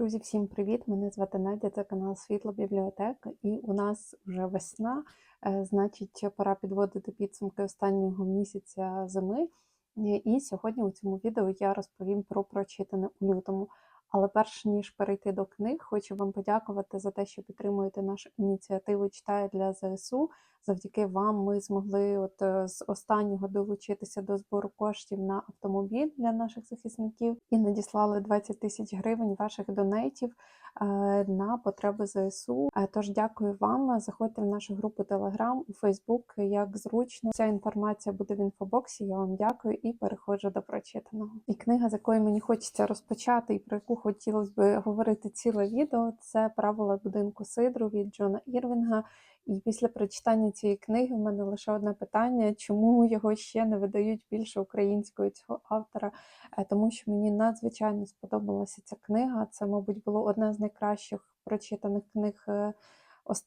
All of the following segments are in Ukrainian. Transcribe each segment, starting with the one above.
Друзі, всім привіт! Мене звати Надя, це канал Світло Бібліотека, і у нас вже весна, е, значить, пора підводити підсумки останнього місяця зими. Е, І сьогодні у цьому відео я розповім про прочитане у лютому. Але перш ніж перейти до книг, хочу вам подякувати за те, що підтримуєте нашу ініціативу «Читаю для ЗСУ. Завдяки вам ми змогли от е, з останнього долучитися до збору коштів на автомобіль для наших захисників і надіслали 20 тисяч гривень ваших донейтів е, на потреби ЗСУ. Е, Тож дякую вам. Заходьте в нашу групу Telegram у Facebook, як зручно. Вся інформація буде в інфобоксі. Я вам дякую і переходжу до прочитаного. І книга, з якої мені хочеться розпочати, і про яку хотілося б говорити ціле відео, це правила будинку Сидру від Джона Ірвінга. І після прочитання цієї книги в мене лише одне питання: чому його ще не видають більше українською цього автора? Е, Тому що мені надзвичайно сподобалася ця книга. Це, мабуть, було одне з найкращих прочитаних книг е,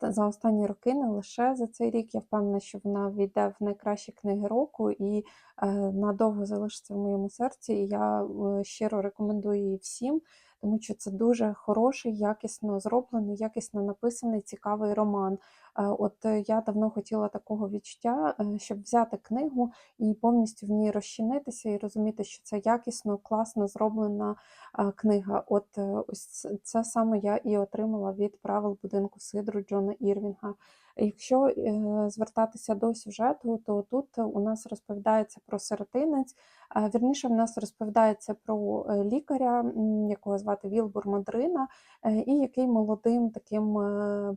за останні роки, не лише за цей рік. Я впевнена, що вона війде в найкращі книги року і е, надовго залишиться в моєму серці. І я е, щиро рекомендую її всім. Тому що це дуже хороший, якісно зроблений, якісно написаний, цікавий роман. Е, От е, я давно хотіла такого відчуття, е, щоб взяти книгу і повністю в ній розчинитися і розуміти, що це якісно, класно зроблена книга. От ось це- саме я і отримала від правил будинку Сидру Джона Ірвінга. Якщо звертатися до сюжету, то тут у нас розповідається про сиротинець. Вірніше, в нас розповідається про лікаря, якого звати Вілбур Мадрина, і який молодим таким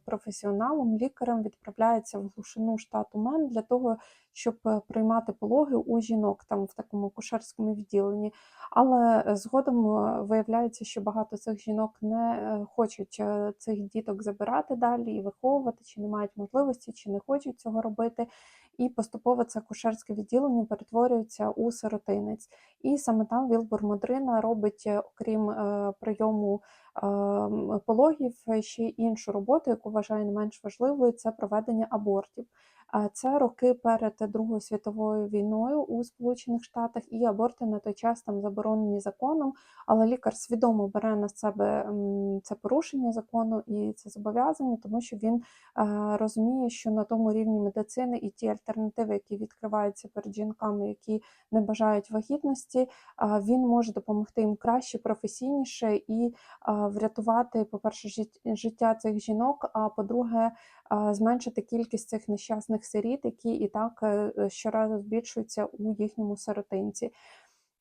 професіоналом, лікарем відправляється в глушину штату Мен для того, щоб е, приймати пологи у жінок там в такому кушерському відділенні. Але е, згодом е, виявляється, що багато цих жінок не хочуть цих діток забирати далі і виховувати, чи не мають можливості, чи не хочуть цього робити. І поступово це кушерське відділення перетворюється у сиротинець. І саме там Вілбур Модрина робить, е, окрім е, прийому е, пологів, ще й іншу роботу, яку вважає не менш важливою, це проведення абортів. Це роки перед Другою світовою війною у Сполучених Штатах, і аборти на той час там заборонені законом, але лікар свідомо бере на себе це порушення закону і це зобов'язання, тому що він е, розуміє, що на тому рівні медицини і ті альтернативи, які відкриваються перед жінками, які не бажають вагітності, він може допомогти їм краще, професійніше і врятувати, по-перше, жит- життя цих жінок, а по-друге, зменшити кількість цих нещасних сиріт, які і так е, е, щоразу збільшуються у їхньому сиротинці.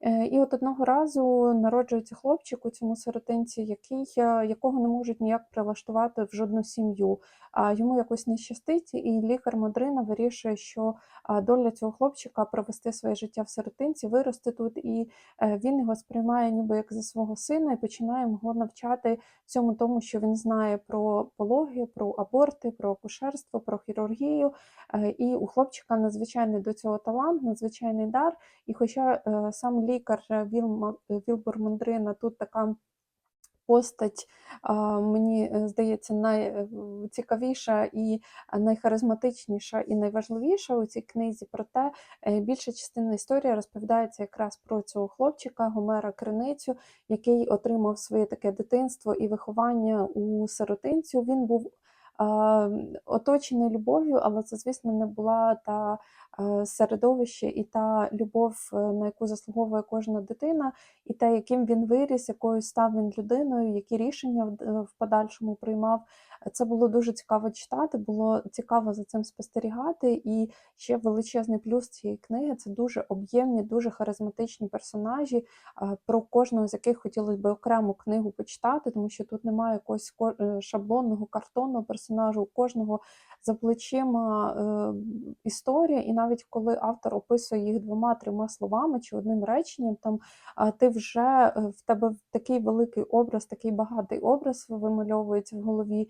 Е, І от одного разу народжується хлопчик у цьому сиротинці, який, е, якого не можуть ніяк прилаштувати в жодну сім'ю. А йому якось не щастить, і лікар Мадрина вирішує, що доля цього хлопчика провести своє життя в сиротинці, вирости тут, і е, він його сприймає ніби як за свого сина і починає його навчати всьому тому, що він знає про пологи, про аборти, про акушерство, про хірургію. І у хлопчика надзвичайний до цього талант, надзвичайний дар. І хоча сам лікар е, Вілма, е, Вілбор Мандрина тут така постать, мені е, здається, найцікавіша і найхаризматичніша і найважливіша у цій книзі. Проте е, більша частина історії розповідається якраз про цього хлопчика Гомера Криницю, який отримав своє таке дитинство і виховання у сиротинцю. Він був оточений любов'ю, але це, звісно, не була та е, середовище і та любов, е, на яку заслуговує кожна дитина, і те, яким він виріс, якою став він людиною, які рішення в, в подальшому приймав. Це було дуже цікаво читати, було цікаво за цим спостерігати. І ще величезний плюс цієї книги це дуже об'ємні, дуже харизматичні персонажі, про кожного з яких хотілося б окрему книгу почитати, тому що тут немає якогось ко- е, шаблонного картонного персонажу. У кожного за плечима е, історія, і навіть коли автор описує їх двома-трьома словами чи одним реченням, там ти вже е, в тебе такий великий образ, такий багатий образ вимальовується в голові.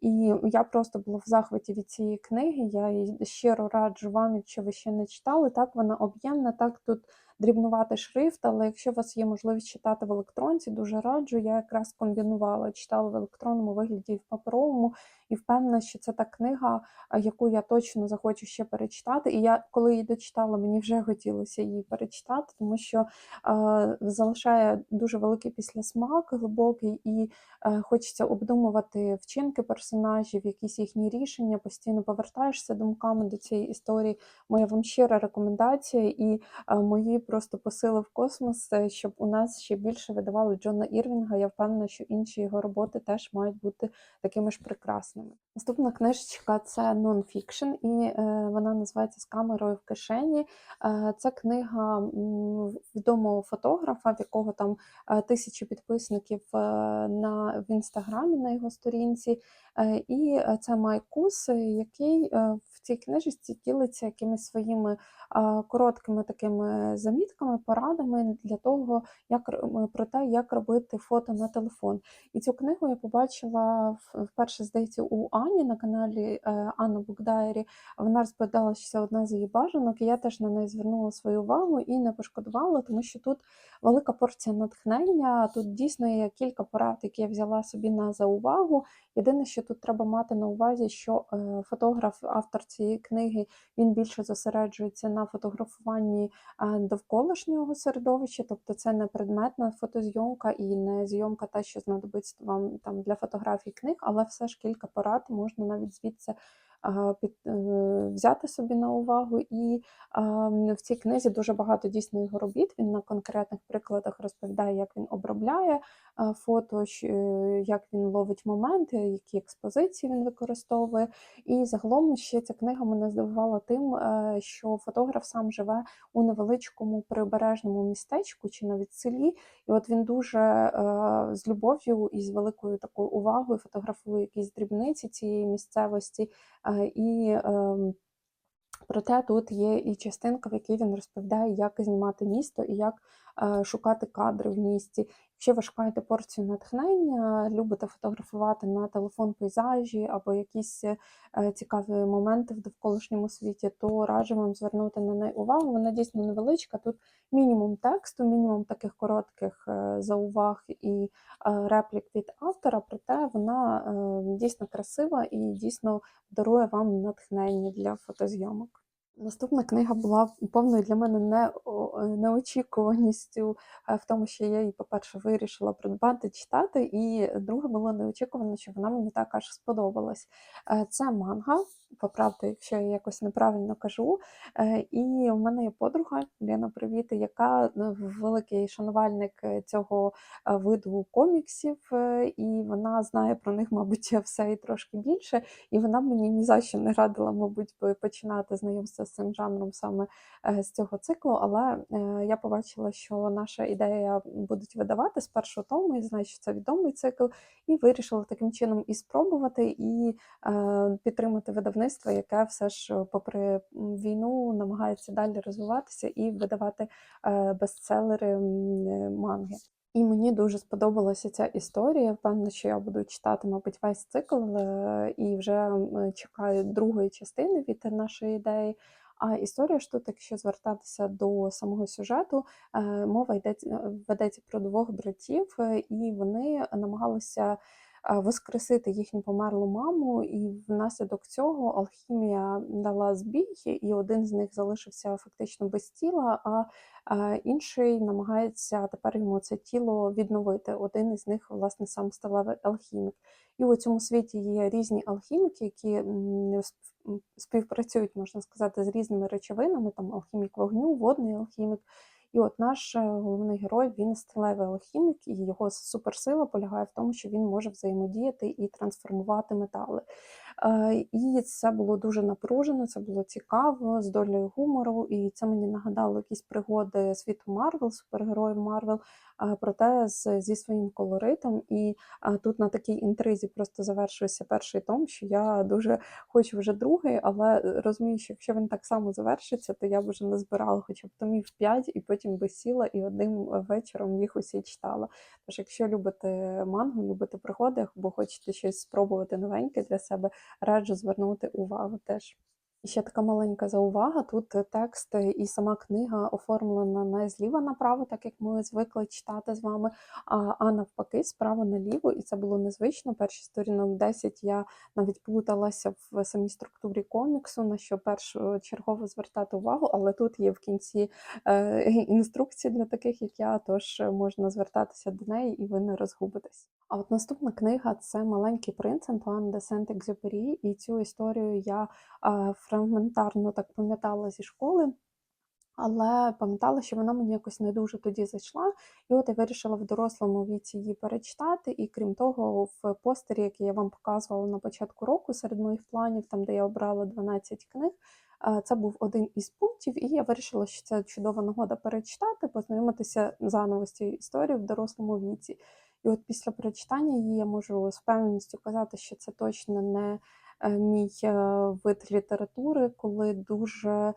І я просто була в захваті від цієї книги. Я її щиро раджу вам, якщо ви ще не читали. Так вона об'ємна, так тут дрібнуватий шрифт, але якщо у вас є можливість читати в електронці, дуже раджу. Я якраз комбінувала, читала в електронному вигляді і в паперовому, і впевнена, що це та книга, яку я точно захочу ще перечитати. І я, коли її дочитала, мені вже хотілося її перечитати, тому що е, залишає дуже великий післясмак, глибокий, і е, хочеться обдумувати вчинки якісь їхні рішення, постійно повертаєшся думками до цієї історії. Моя вам щира рекомендація і е, мої просто посили в космос, е, щоб у нас ще більше видавали Джона Ірвінга. Я впевнена, що інші його роботи теж мають бути такими ж прекрасними. Наступна книжечка це нонфікшн, і е, вона називається З камерою в кишені. Це книга відомого фотографа, в якого там тисячі підписників на в інстаграмі на його сторінці. Е, І е, це Майк Кус, е, який в цій книжечці ділиться якимись своїми короткими такими замітками, порадами для того, як про те, як робити фото на телефон. І цю книгу я побачила вперше, здається, у Ані на каналі Анна Букдайрі. Вона розповідала, що це одна з її бажанок, і я теж на неї звернула свою увагу і не пошкодувала, тому що тут велика порція натхнення. Тут дійсно є кілька порад, які я взяла собі на заувагу. Єдине, що тут треба мати на увазі, що е, фотограф, автор цієї книги, він більше зосереджується на фотографуванні е, довколишнього середовища, тобто це не предметна фотозйомка і не зйомка та, що знадобиться вам там для фотографій книг, але все ж кілька порад можна навіть звідси взяти собі на увагу. І в цій книзі дуже багато дійсно його робіт. Він на конкретних прикладах розповідає, як він обробляє фото, е, як він ловить моменти, які експозиції він використовує. І загалом ще ця книга мене здивувала тим, е, що фотограф сам живе у невеличкому прибережному містечку чи навіть селі. І от він дуже е, з любов'ю і з великою такою увагою фотографує якісь дрібниці цієї місцевості. І ем, Проте тут є і частинка, в якій він розповідає, як знімати місто і як е, шукати кадри в місті. Якщо ви шукаєте порцію натхнення, любите фотографувати на телефон пейзажі або якісь е, цікаві моменти в довколишньому світі, то раджу вам звернути на неї увагу. Вона дійсно невеличка. Тут мінімум тексту, мінімум таких коротких е, зауваг і е, реплік від автора, проте вона дійсно красива і дійсно дарує вам натхнення для фотозйомок. Наступна книга була повною для мене не, неочікуваністю е, в тому, що я її, по-перше, вирішила придбати, читати, і друге було неочікувано, що вона мені так аж сподобалась. Е, Це манга, поправте, якщо я якось неправильно кажу. Е, І у мене є подруга Лена Привіт, яка е, великий шанувальник е, цього е, виду коміксів, е, і вона знає про них, мабуть, все і трошки більше. І вона мені ні за що не радила, мабуть, починати знайомство з цим жанром саме е, з цього циклу. Але е, я побачила, що наша ідея будуть видавати з першого тому, і знаю, що це відомий цикл, і вирішила таким чином і спробувати, і е, підтримати видавництво, яке все ж, попри війну, намагається далі розвиватися і видавати бестселери манги. І мені дуже сподобалася ця історія. Впевнена, що я буду читати, мабуть, весь цикл і вже чекаю другої частини від нашої ідеї. А історія ж тут, якщо звертатися до самого сюжету, е, мова йдеться ведеться про двох братів, е, і вони намагалися воскресити їхню померлу маму, і внаслідок цього алхімія дала збій, і один з них залишився фактично без тіла, а інший намагається тепер йому це тіло відновити. Один із них, власне, сам сталевий алхімік. І у цьому світі є різні алхіміки, які співпрацюють, можна сказати, з різними речовинами, там алхімік вогню, водний алхімік. І от наш е, головний герой він сталевий алхімік, і його суперсила полягає в тому, що він може взаємодіяти і трансформувати метали. Е, І це було дуже напружено, це було цікаво, з долею гумору, і це мені нагадало якісь пригоди світу Марвел, супергероїв Марвел, е, проте зі своїм колоритом. І е, тут на такій інтризі просто завершується перший том, що я дуже хочу вже другий, але розумію, що якщо він так само завершиться, то я б вже не збирала хоча б томів 5, і потім би сіла і одним вечором їх усі читала. Тож, якщо любите мангу, любите пригоди, або хочете щось спробувати новеньке для себе, раджу звернути увагу теж. І ще така маленька заувага. Тут текст і сама книга оформлена не зліва направо, так як ми звикли читати з вами, а, навпаки, справа наліво, і це було незвично. Перші сторінок 10 я навіть плуталася в самій структурі коміксу, на що першочергово звертати увагу, але тут є в кінці е, інструкції для таких, як я, тож можна звертатися до неї і ви не розгубитесь. А от наступна книга це Маленький принц Антуан де Сент-Екзюпері, і цю історію я фрагментарно так пам'ятала зі школи. Але пам'ятала, що вона мені якось не дуже тоді зайшла, і от я вирішила в дорослому віці її перечитати. І крім того, в постері, який я вам показувала на початку року серед моїх планів, там де я обрала 12 книг, це був один із пунктів, і я вирішила, що це чудова нагода перечитати, познайомитися заново з цією історією в дорослому віці. І от після прочитання її я можу з впевненістю казати, що це точно не е, мій е, вид літератури, коли дуже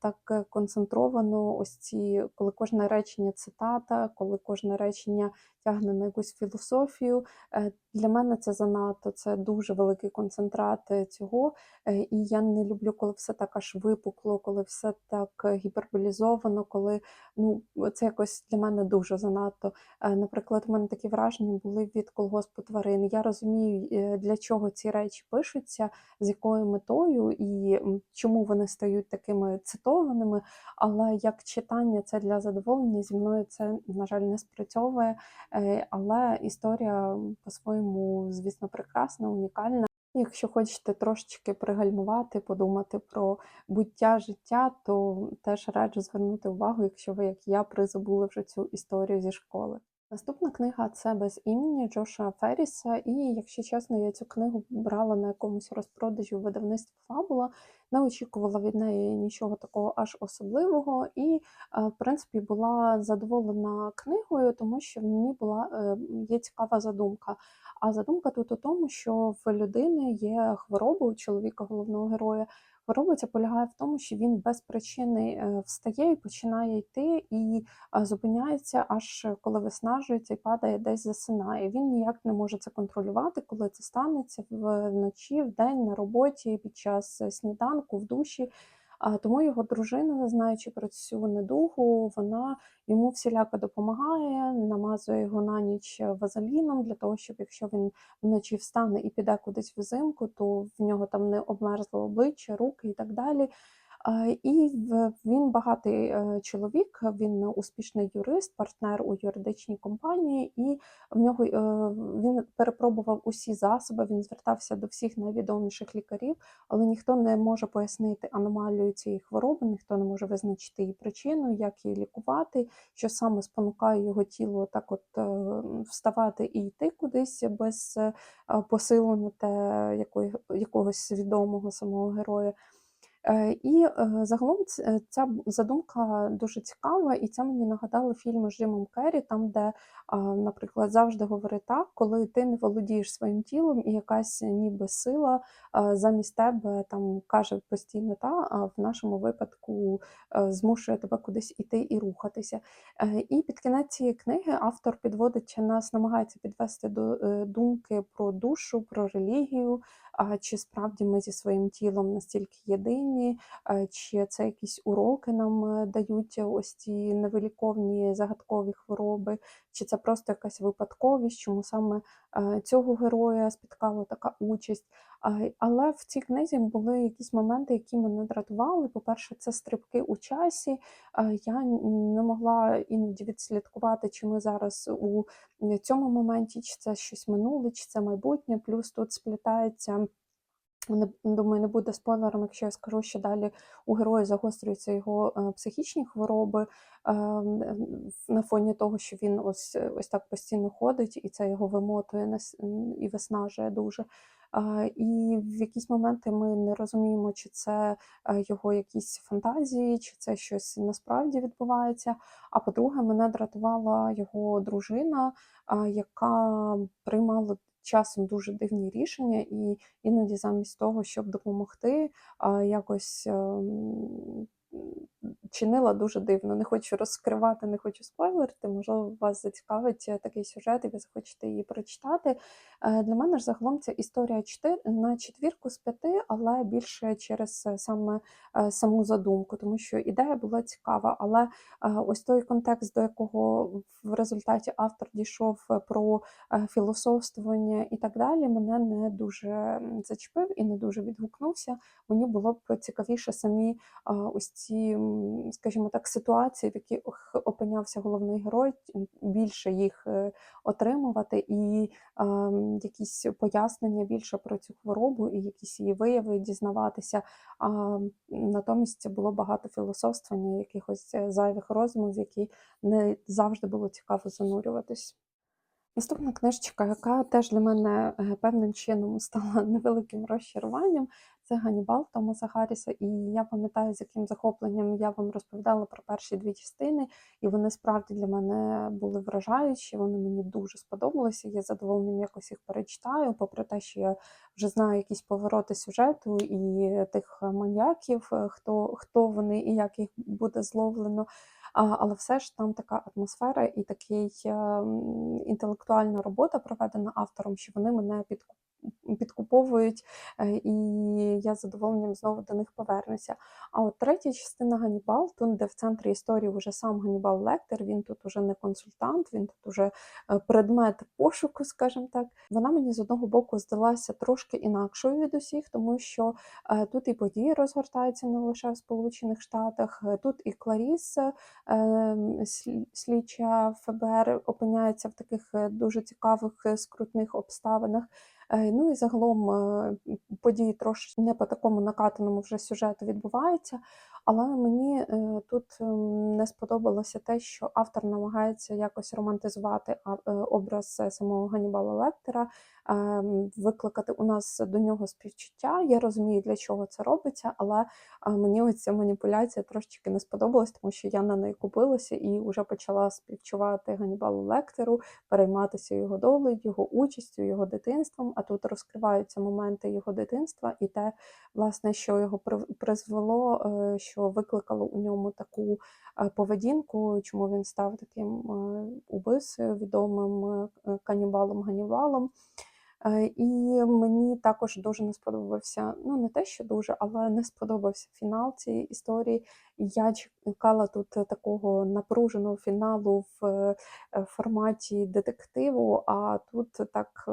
так е, концентровано ось ці, коли кожне речення цитата, коли кожне речення тягне на якусь філософію. Е, Для мене це занадто, це дуже великий концентрат е, цього. Е, І я не люблю, коли все так аж випукло, коли все так е, гіперболізовано, коли ну, це якось для мене дуже занадто. Е, Наприклад, у мене такі враження були від колгоспу тварин. Я розумію, е, для чого ці речі пишуться, з якою метою і чому вони стають такими цитованими. Але як читання це для задоволення, зі мною це, на жаль, не спрацьовує. Е, Але історія по-своєму, звісно, прекрасна, унікальна. Якщо хочете трошечки пригальмувати, подумати про буття життя, то теж раджу звернути увагу, якщо ви, як я, призабули вже цю історію зі школи. Наступна книга це без імені Джоша Ферріса, і, якщо чесно, я цю книгу брала на якомусь розпродажі у видавництві Фабула, не очікувала від неї нічого такого аж особливого, і, е, в принципі, була задоволена книгою, тому що в ній була е, є цікава задумка. А задумка тут у тому, що в людини є хвороба у чоловіка головного героя. Ця полягає в тому, що він без причини е, встає і починає йти, і е, зупиняється, аж коли виснажується і падає, десь засинає. Він ніяк не може це контролювати, коли це станеться вночі, в- день на роботі, під час е, сніданку, в душі. А тому його дружина, знаючи про цю недугу, вона йому всіляко допомагає, намазує його на ніч вазеліном для того, щоб якщо він вночі встане і піде кудись взимку, то в нього там не обмерзло обличчя, руки і так далі. А, І він багатий е, чоловік, він успішний юрист, партнер у юридичній компанії, і в нього е, він перепробував усі засоби. Він звертався до всіх найвідоміших лікарів, але ніхто не може пояснити аномалію цієї хвороби, ніхто не може визначити її причину, як її лікувати, що саме спонукає його тіло так от е, вставати і йти кудись без е, посилу на те якогось відомого самого героя. Е, І е, загалом е, ця задумка дуже цікава, і це мені нагадало фільми з Джимом Керрі, там, де, наприклад, завжди говорить так, коли ти не володієш своїм тілом, і якась ніби сила замість тебе там каже постійно та, а в нашому випадку змушує тебе кудись іти і рухатися. І під кінець цієї книги автор підводить нас, намагається підвести до думки про душу, про релігію, чи справді ми зі своїм тілом настільки єдині, е, чи це якісь уроки нам е, дають ось ці невиліковні загадкові хвороби, чи це просто якась випадковість, чому саме е, цього героя спіткала така участь. Але в цій книзі були якісь моменти, які мене дратували. По-перше, це стрибки у часі. Я не могла іноді відслідкувати, чи ми зараз у цьому моменті, чи це щось минуле, чи це майбутнє. Плюс тут сплітається. Думаю, не буде спойлером, якщо я скажу, що далі у героя загострюються його е, психічні хвороби е, на фоні того, що він ось, ось так постійно ходить, і це його вимотує і виснажує дуже. І в якісь моменти ми не розуміємо, чи це е, його якісь фантазії, чи це щось насправді відбувається. А по-друге, мене дратувала його дружина, яка приймала часом дуже дивні рішення, і іноді замість того, щоб допомогти, якось ем, чинила дуже дивно. Не хочу розкривати, не хочу спойлерити. Можливо, вас зацікавить е, такий сюжет, і ви захочете її прочитати. Е, Для мене ж загалом ця історія на четвірку з п'яти, але більше через е, саме саму задумку, тому що ідея була цікава, але ось той контекст, до якого в результаті автор дійшов про філософствування і так далі, мене не дуже зачепив і не дуже відгукнувся. Мені було б цікавіше самі ось ці, скажімо так, ситуації, в яких опинявся головний герой, більше їх е, отримувати, і м, якісь пояснення більше про цю хворобу, і якісь її вияви дізнаватися. А натомість це було багато філософствування, якихось е, зайвих розмов, які не завжди було цікаво занурюватись. Наступна книжечка, яка теж для мене е, певним чином стала невеликим розчаруванням, це Ганнібал Томаса Гарріса. І я пам'ятаю, з яким захопленням я вам розповідала про перші дві частини, і вони справді для мене були вражаючі. Вони мені дуже сподобалися. Я задоволенням якось їх перечитаю, попри те, що я вже знаю якісь повороти сюжету і тих маньяків, е, хто, хто вони і як їх буде зловлено. Але все ж там така атмосфера і такий е, інтелектуальна робота проведена автором, що вони мене підку- підкуповують, е, і я з задоволенням знову до них повернуся. А от третя частина Ганнібал, тут, де в центрі історії вже сам Ганнібал Лектор, він тут уже не консультант, він тут уже е, предмет пошуку, скажімо так. Вона мені з одного боку здалася трошки інакшою від усіх, тому що е, тут і події розгортаються не лише в Сполучених Штатах, тут і Кларіс, слідча ФБР, опиняється в таких дуже цікавих скрутних обставинах. Е, Ну і загалом е, події трошки не по такому накатаному вже сюжету відбуваються. Але мені е, тут ем, не сподобалося те, що автор намагається якось романтизувати образ самого Ганнібала Лектора, ем, викликати у нас до нього співчуття. Я розумію, для чого це робиться, але е, мені оця маніпуляція трошечки не сподобалась, тому що я на неї купилася і вже почала співчувати Ганнібалу Лектору, перейматися його долею, його участю, його дитинством. А тут розкриваються моменти його дитинства і те, власне, що його призвело, е, що викликало у ньому таку е, поведінку, чому він став таким убивцею, відомим е, е, І мені також дуже не сподобався, ну не те, що дуже, але не сподобався фінал цієї історії. Я чекала тут такого напруженого фіналу в е, форматі детективу, а тут так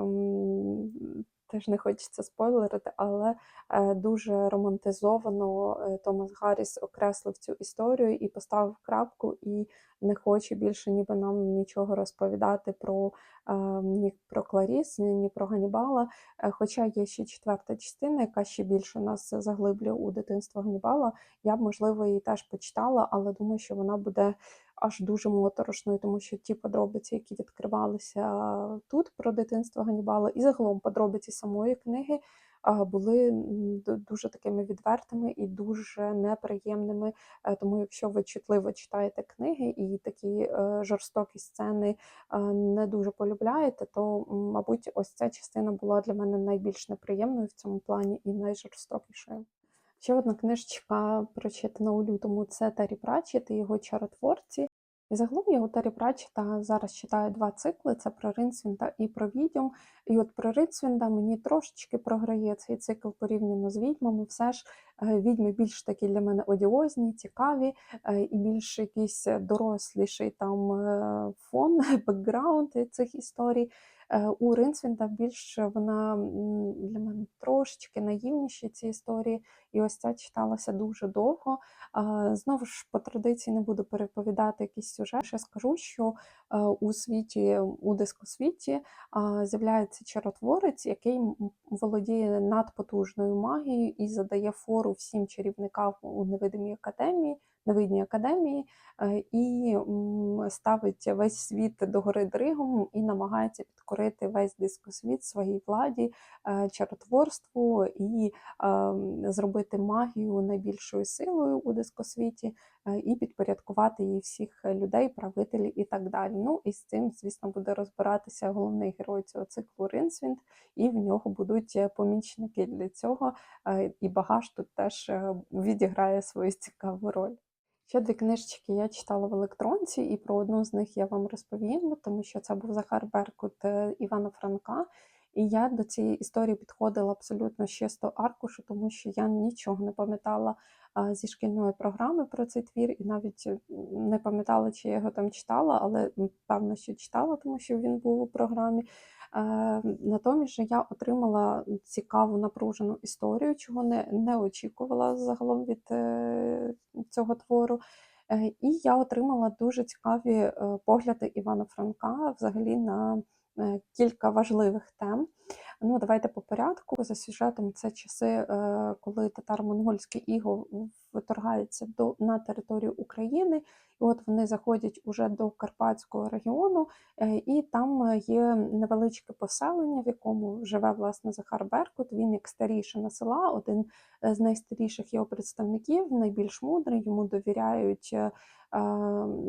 теж не хочеться спойлерити, але е, дуже романтизовано е, Томас Гарріс окреслив цю історію і поставив крапку, і не хоче більше ніби нам нічого розповідати про е, ні про Кларіс, ні, про Ганнібала. Е, Хоча є ще четверта частина, яка ще більше нас заглиблює у дитинство Ганнібала. Я б, можливо, її теж почитала, але думаю, що вона буде аж дуже моторошною, тому що ті подробиці, які відкривалися тут про дитинство Ганнібала, і загалом подробиці самої книги. Були дуже такими відвертими і дуже неприємними. Е, Тому, якщо ви чутливо читаєте книги і такі е, жорстокі сцени е, не дуже полюбляєте, то, мабуть, ось ця частина була для мене найбільш неприємною в цьому плані і найжорстокішою. Ще одна книжечка, прочитана у лютому, це Террі Пратчет і його чаротворці. І загалом я у Террі Пратчета зараз читаю два цикли: це про Ринсвінда і про відьом. І от про Ринсвінда мені трошечки програє цей цикл порівняно з відьмами. Все ж е, відьми більш такі для мене одіозні, цікаві, е, і більш якийсь доросліший там е, фон, бекграунд цих історій. Е, У Ринсвінда більш вона для мене трошечки наївніші ці історії, і ось ця читалася дуже довго. Знову ж по традиції не буду переповідати якийсь сюжет. Ще скажу, що е, у світі, у дискосвіті з'являється чаротворець, який володіє надпотужною магією і задає фору всім чарівникам у невидимій академії, невидній академії, е, і ставить весь світ догори дригом і намагається підкорити весь дискосвіт своїй владі, е, чаротворству і ем, зробити магію найбільшою силою у дискосвіті. е, і підпорядкувати їй всіх людей, правителів і так далі. Ну і з цим, звісно, буде розбиратися головний герой цього циклу Ринсвінд, і в нього будуть е, помічники для цього. е, І багаж тут теж е, відіграє свою цікаву роль. Ще дві книжечки я читала в електронці, і про одну з них я вам розповім, тому що це був Захар Беркут е, Івана Франка. І я до цієї історії підходила абсолютно з чисто аркушу, тому що я нічого не пам'ятала зі шкільної програми про цей твір, і навіть не пам'ятала, чи я його там читала, але певно, що читала, тому що він був у програмі. Е, Натомість же я отримала цікаву напружену історію, чого не, не очікувала загалом від е, цього твору. Е, І я отримала дуже цікаві погляди Івана Франка взагалі на кілька важливих тем. Ну, давайте по порядку. За сюжетом це часи, е, коли татаро-монгольське іго вторгається до, на територію України, і от вони заходять уже до Карпатського регіону, е, і там е, є невеличке поселення, в якому живе власне Захар Беркут. Він як старішина села, один з найстаріших його представників, найбільш мудрий, йому довіряють.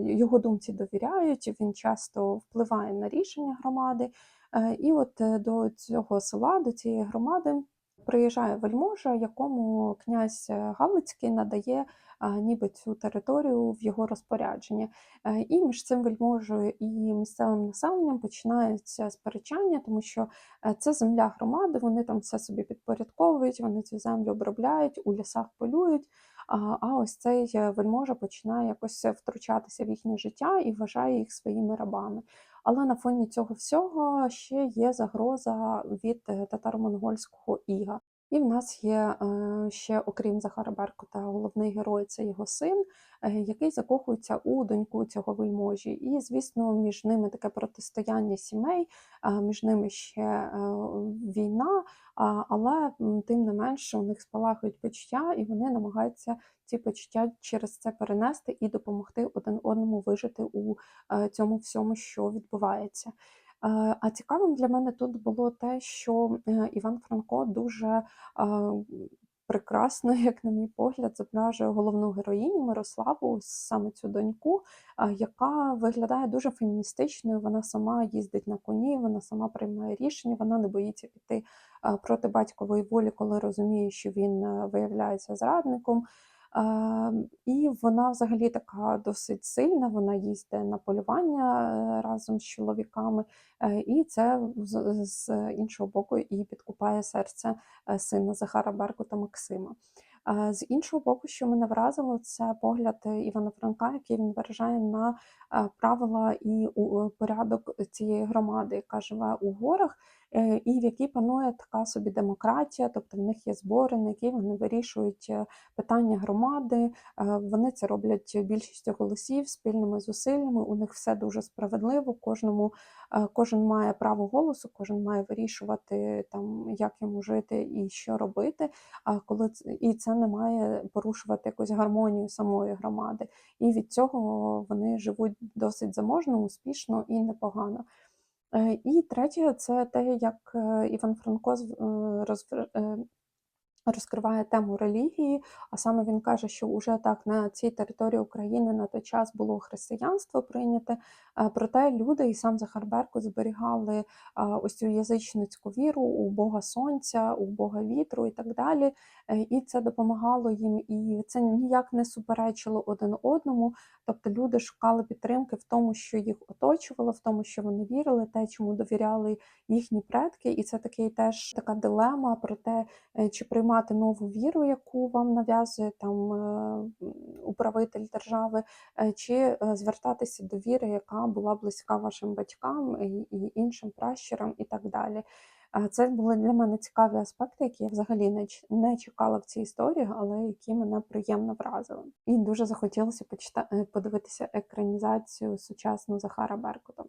Його думці довіряють, він часто впливає на рішення громади. Е, І от е, до цього села, до цієї громади приїжджає вельможа, якому князь е, Галицький надає ніби цю територію в його розпорядження. І між цим вельможею і місцевим населенням починаються сперечання, тому що це земля громади, вони там все собі підпорядковують, вони цю землю обробляють, у лісах полюють. А, ось цей вельможа починає якось втручатися в їхнє життя і вважає їх своїми рабами. Але на фоні цього всього ще є загроза від е, татаро-монгольського іга. І в нас є е, ще, окрім Захара Беркута, головний герой це його син, е, який закохується у доньку цього вельможі. І, звісно, між ними таке протистояння сімей, між ними ще е, війна, але тим не менше у них спалахують почуття, і вони намагаються ці почуття через це перенести і допомогти один одному вижити у цьому всьому, що відбувається. Е, А цікавим для мене тут було те, що е, Іван Франко дуже прекрасно, як на мій погляд, зображує головну героїню Мирославу, саме цю доньку, яка виглядає дуже феміністичною. Вона сама їздить на коні, вона сама приймає рішення, вона не боїться піти проти батькової волі, коли розуміє, що він е, виявляється зрадником. Е, І вона взагалі така досить сильна. Вона їздить на полювання е, разом з чоловіками, е, і це з, іншого боку і підкупає серце сина Захара Беркута Максима. З іншого боку, що мене вразило, це погляд Івана Франка, який він виражає на правила і порядок цієї громади, яка живе у горах, і в якій панує така собі демократія, тобто в них є збори, на які вони вирішують е, питання громади. Е, Вони це роблять більшістю голосів спільними зусиллями. У них все дуже справедливо. Кожному е, кожен має право голосу, кожен має вирішувати там, як йому жити і що робити. А коли і це не має порушувати якусь гармонію самої громади. І від цього вони живуть досить заможно, успішно і непогано. Е, І третє, це те, як е, Іван Франко е, розкриває тему релігії, а саме він каже, що уже так на цій території України на той час було християнство прийняте, е, проте люди і сам Захар Беркут зберігали ось цю язичницьку віру у Бога Сонця, у Бога вітру і так далі. Е, І це допомагало їм, і це ніяк не суперечило один одному. Тобто люди шукали підтримки в тому, що їх оточувало, в тому, що вони вірили, те, чому довіряли їхні предки. І це такий теж така дилема про те, е, чи приймати нову віру, яку вам нав'язує там е, управитель держави, е, чи е, звертатися до віри, яка була близька вашим батькам і, іншим пращурам, і так далі. Це були для мене цікаві аспекти, які я взагалі не, чекала в цій історії, але які мене приємно вразили. І дуже захотілося подивитися екранізацію сучасну Захара Беркута.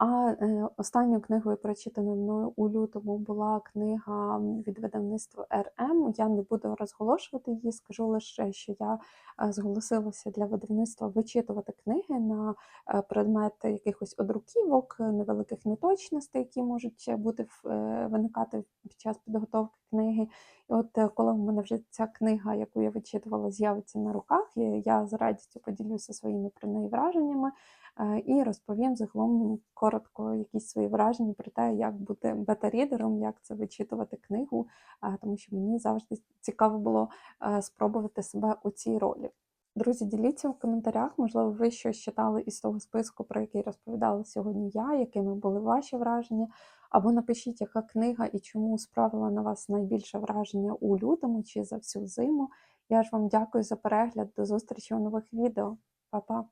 А е, останньою книгою, прочитаною мною у лютому, була книга від видавництва РМ. Я не буду розголошувати її, скажу лише, що я е, зголосилася для видавництва вичитувати книги на е, предмет якихось одруківок, невеликих неточностей, які можуть бути виникати під час підготовки книги. І от коли в мене вже ця книга, яку я вичитувала, з'явиться на руках, я- з радістю поділюся своїми про неї враженнями і розповім загалом коротко якісь свої враження про те, як бути бета-рідером, як це вичитувати книгу, е, тому що мені завжди цікаво було е, спробувати себе у цій ролі. Друзі, діліться в коментарях, можливо, ви щось читали із того списку, про який розповідала сьогодні я, якими були ваші враження. Або напишіть, яка книга і чому справила на вас найбільше враження у лютому чи за всю зиму. Я ж вам дякую за перегляд. До зустрічі у нових відео. Па-па!